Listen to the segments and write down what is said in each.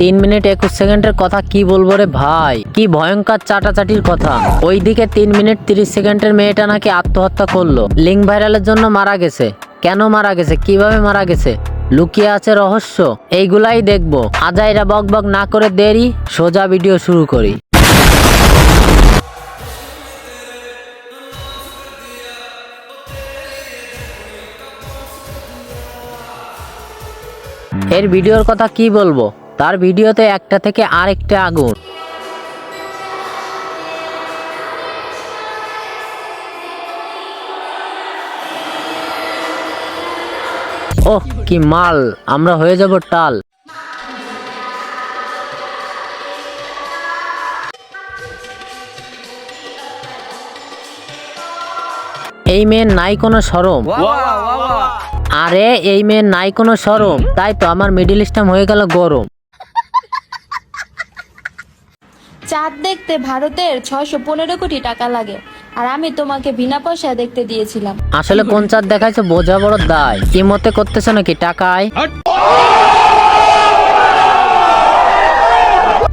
তিন মিনিট একুশ সেকেন্ডের কথা কি বলব রে ভাই? কি ভয়ঙ্কর চাটাচাটির কথা। ওইদিকে তিন মিনিট তিরিশ সেকেন্ডের মেয়েটা নাকি আত্মহত্যা করল। লিঙ্ক ভাইরালের জন্য মারা গেছে। কেন মারা গেছে? কীভাবে মারা গেছে? লুকিয়ে আছে রহস্য। এইগুলাই দেখব। আজাইরা বক বক না করে দেরি, সোজা ভিডিও শুরু করি। এর ভিডিওর কথা কি বলব? তার ভিডিওতে একটা থেকে আরেকটা আগুন। ওহ কি মাল আমরা হয়ে যাব টাল। এই মেয়ের নাই কোনো সরম। আরে এই মেয়ের নাই কোনো সরম। তাই তো আমার মিডিল স্টাম হয়ে গেল গরম। চাঁদ দেখতে ভারতের ছয়শো পনেরো কোটি টাকা লাগে। আর আমি তোমাকে বিনা পয়সায় দেখতে দিয়েছিলাম। আসলে কোন চাঁদ দেখাইছে বোঝা বড় দায়। কি মতে করতেছে নাকি টাকায়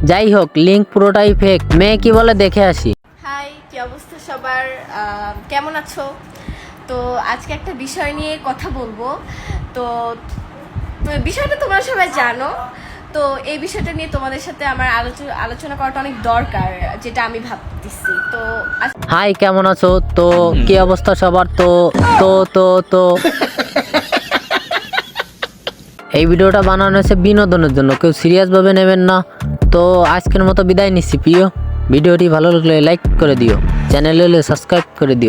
যাই হোক লিঙ্ক পুরোটাই ফেক মেয়ে কি বলে দেখে আসি। হাই কি অবস্থা সবার? আহ, কেমন আছো? তো আজকে একটা বিষয় নিয়ে কথা বলব। তো তো বিষয়টা তোমরা সবাই জানো। তো এই বিষয়টা নিয়ে তোমাদের সাথে আমার আলোচনা করাটা অনেক দরকার, যেটা আমি ভাবতেছি। তো হাই, কেমন আছো? তো, কি অবস্থা সবার? তো তো তো তো। এই ভিডিওটা বানানো হয়েছে বিনোদনের জন্য, কেউ সিরিয়াস ভাবে নেবেন না। তো, আজকের মতো বিদায় নিচ্ছি, প্রিয়। ভিডিওটি ভালো লাগলে লাইক করে দিও, চ্যানেলে সাবস্ক্রাইব করে দিও।